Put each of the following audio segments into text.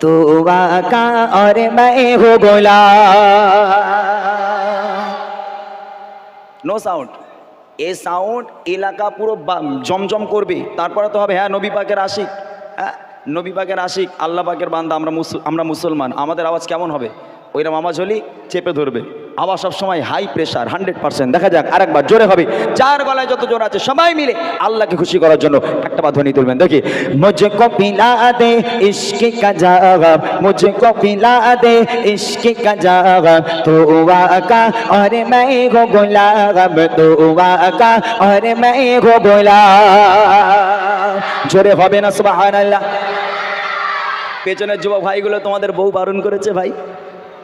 तो आका और मैं हो गोला নো সাউন্ড এ সাউন্ড এলাকা পুরো বা- জমজম করবে তারপরে তো হবে হ্যাঁ নবী পাকের আশিক হ্যাঁ নবী পাকের আশিক আল্লাহ পাকের বান্দা আমরা মুসল আমরা মুসলমান আমাদের আওয়াজ কেমন হবে ওইরকম আওয়াজ হলে চেপে ধরবে আওয়াজ সবসময় হাই প্রেশার হান্ড্রেড পার্সেন্ট দেখা যাক আরেকবার জোরে হবে যার গলায় যত জোর আছে সবাই মিলে আল্লাহকে খুশি করার জন্য একটা বার ধ্বনি তুলবেন দেখি মুঝে কো পিলা দে ইশক কা জবাব মুঝে কো পিলা দে ইশক কা জবাব তো আকা और मैं हो गुलाब तो आका और मैं हो गुलाब জোরে হবে না সুবহানাল্লাহ পেছনের যুবক ভাইগুলো তোমাদের বউ বারণ করেছে ভাই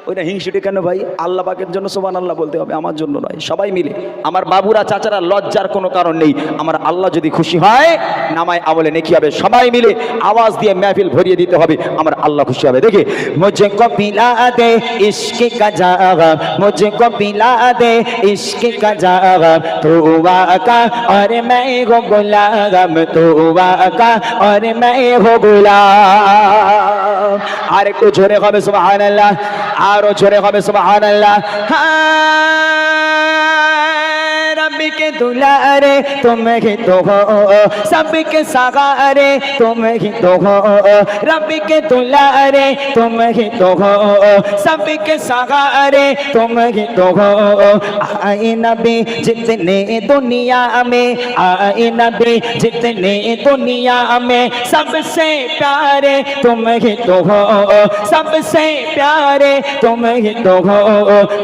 ওইটা হিংসুটি কেন ভাই আল্লাহ পাকের জন্য সোবান আল্লাহ বলতে হবে আমার জন্য নয় সবাই মিলে আমার বাবুরা চাচারা লজ্জার কোনো কারণ নেই আমার আল্লাহ যদি খুশি হয় নামায় আমলে নেকি হবে সবাই মিলে আওয়াজ দিয়ে মেহফিল ভরিয়ে দিতে হবে আমার আল্লাহ খুশি হবে দেখি মুঝে কো পিলা দে ইশক কা জবাব মুঝে কো পিলা দে ইশক কা জবাব তো আকা और मैं हो गुलाम तो आका और मैं हो गुलाम আর একটু জোরে হবে সুবহানাল্লাহ আরও জোরে হবে সুবহানাল্লাহ। হ্যাঁ, रब्बी के दुलारे तुम ही तो हो सबके सगारे तुम ही तो हो रब्बी के दुलारे तुम ही तो हो सबके सगारे तुम ही तो हो आए नबी जितने दुनिया में आए नबी जितने दुनिया में सबसे प्यारे तुम ही तो हो सबसे प्यारे तुम ही तो हो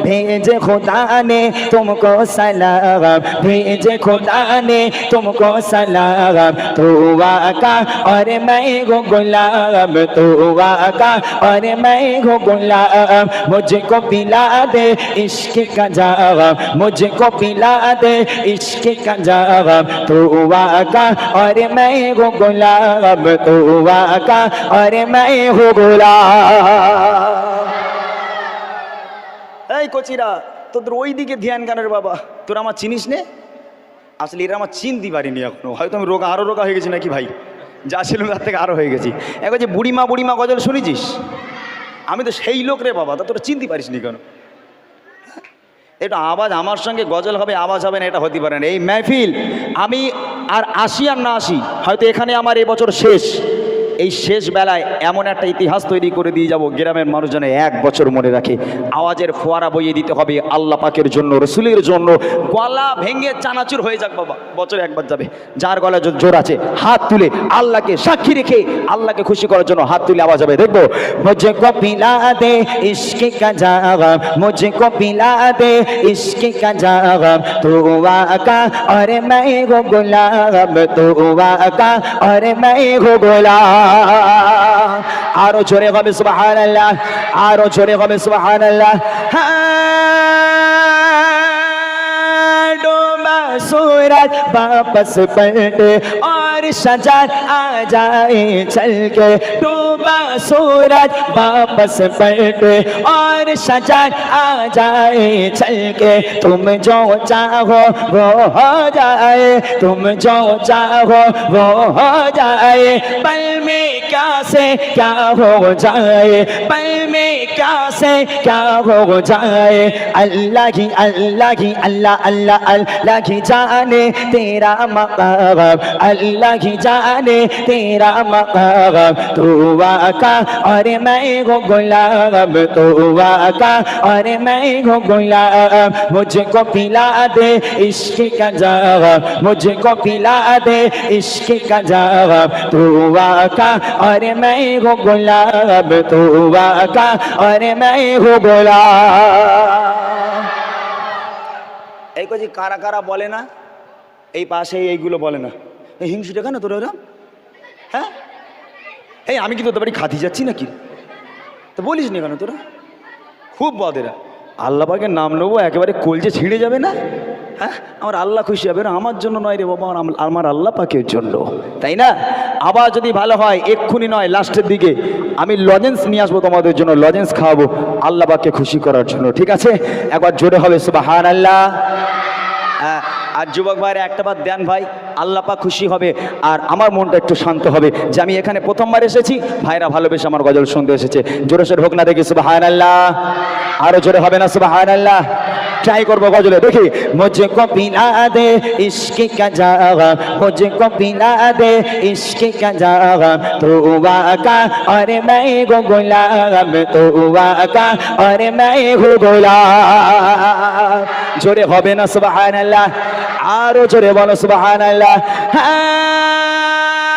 भेज खुदा ने तुमको सलाम भेज खुदा ने तुमको सलाम तो आका और मैं हो गुलाम तो आका और मैं हो गुलाम मुझको पिला दे इश्क का जवाब मुझको पिला दे इश्क का जवाब तो आका और मैं हो गुलाम तो आका और मैं हो गुलाम এই কচিরা তোদের ওই দিকে ধ্যান গানের বাবা? তোরা আমার চিনিস নে? আসলে এরা আমার চিনতে পারিনি এখনও। হয়তো আমি রোগা আরও রোগা হয়ে গেছি নাকি ভাই? যা ছিলাম তার থেকে আরও হয়ে গেছি। একবার যে বুড়িমা বুড়িমা গজল শুনেছিস? আমি তো সেই লোক রে বাবা, তা তোরা চিনতে পারিস নি কেন? এটা আওয়াজ আমার সঙ্গে গজল হবে, আওয়াজ হবে না, এটা হতে পারে না। এই মেহফিল, আমি আর আসি আর না আসি, হয়তো এখানে আমার এবছর শেষ। এই শেষ বেলায় এমন একটা ইতিহাস তৈরি করে দিয়ে যাব, গ্রামের মানুষজনে এক বছর মনে রাখে, আওয়াজের ফোয়ারা বইয়ে দিতে হবে আল্লাহ পাকের জন্য, রসুলের জন্য। গলা ভেঙে চানাচুর হয়ে যাক বাবা, বছরে একবার যাবে। যার গলা জোর আছে, হাত তুলে আল্লাহকে সাক্ষী রেখে আল্লাহকে খুশি করার জন্য হাত তুলে আওয়াজ হবে। দেখব মুঝে কো দে, ইশকে কা জাগাম মুঝে দে, ইশকে কা কা আরে মাই গো গোলাম তুয়া কা আরে মাই গো গোলাম। आरो छोरे गमे सुबहान अल्लाह आरो छोरे गमे सुबहान अल्लाह हाँ, डूबा सूरज वापस पलटे और सजाद आ जाए चल के डूबा सूरज वापस पलटे और सजाद आ जाए चल के तुम जो चाहो वो हो जाए तुम जो चाहो वो हो जाए पल में क्या से क्या हो जाए पल में क्या से क्या हो जाए अल्लाह की अल्लाह की अल्लाह अल्लाह अल्लाह की जाने तेरा मकाम अल्लाह की जाने तेरा मकाम तू आका और मैं हो गुलाम तू आका और मैं हो गुलाम मुझको पिला दे इश्क का जवाब मुझको पिला दे इश्क का जवाब तू आका और मैं हो गुलाम तू आका और मैं हो गुलाम এই কজি কারা কারা বলে না এই পাশে এইগুলো বলে না এই হিংসুটা কেন তোর ওরা হ্যাঁ এই, আমি কি তোদের বাড়ি খাতি যাচ্ছি নাকি? তো বলিস নি কেন তোরা? খুব বদেরা। আল্লাহ পাকের নাম নেব, একেবারে কলজে ছিঁড়ে যাবে না? হ্যাঁ? আমার আল্লাহ খুশি হবে আমার জন্য নয় রে বাবা, আমার আল্লাহ পাকের জন্য। তাই না? আবার যদি ভালো হয়, এক্ষুনি নয়, লাস্টের দিকে। আমি লজেন্স নিয়ে আসব তোমাদের জন্য, লজেন্স খাওয়াবো আল্লাহ পাককে খুশি করার জন্য, ঠিক আছে? একবার জোরে হবে সুবাহান আল্লাহ হ্যাঁ আর যুবক ভাইয়ের একটা বার দেন ভাই আল্লাপা খুশি হবে আর আমার মনটা একটু শান্ত হবে। যে আমি এখানে প্রথমবার এসেছি, ভাইরা ভালোবেসে আমার গজল শুনতে এসেছে। জোরে সোরে হোক না দেখি হায়ন আল্লাহ আরও জোরে হবে না সুবাহ আল্লাহ ট্রাই করবো গজলে দেখি মুঝে কো পিলা দে ইশকে কা জাগা মুঝে কো পিলা দে ইশকে কা জাগা তো ওয়াকা আরে मैं गो गुलाम तो वाका अरे मैं गो गुलाम জোরে হবে না সুবহানাল্লাহ আরো জোরে বলো সুবহানাল্লাহ হ্যাঁ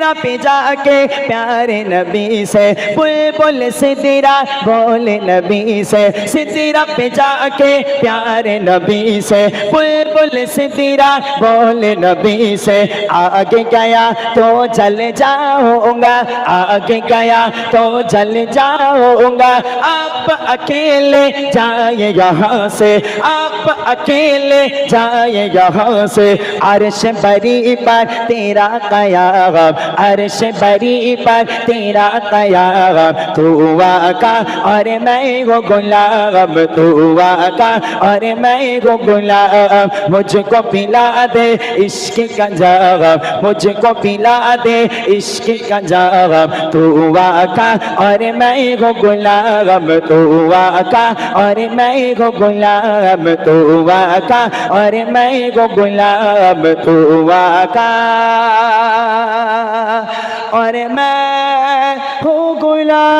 सिदरा पे जाके प्यारे नबी से, बुलबुल सिदरा बोले नबी से सिदरा पे जाके प्यारे नबी से, बुलबुल सिदरा बोले नबी से, आगे गया तो जल जाऊँगा, आगे गया तो जल जाऊँगा, आप अकेले जाए यहाँ से, आप अकेले जाए यहाँ से, अर्श बरी पर तेरा कयाम अर्श बरी पर तेरा कयाम, तू आका और मैं वो गुलाम, तू आका और मैं वो गुलाम। मुझको पिला दे इश्क का जवाब, मुझको पिला दे इश्क का जवाब। तू आका और मैं वो गुलाम, तू आका और मैं वो गुलाम, तू आका और मैं वो गुलाम, तू आका और मैं हूँ गुलाम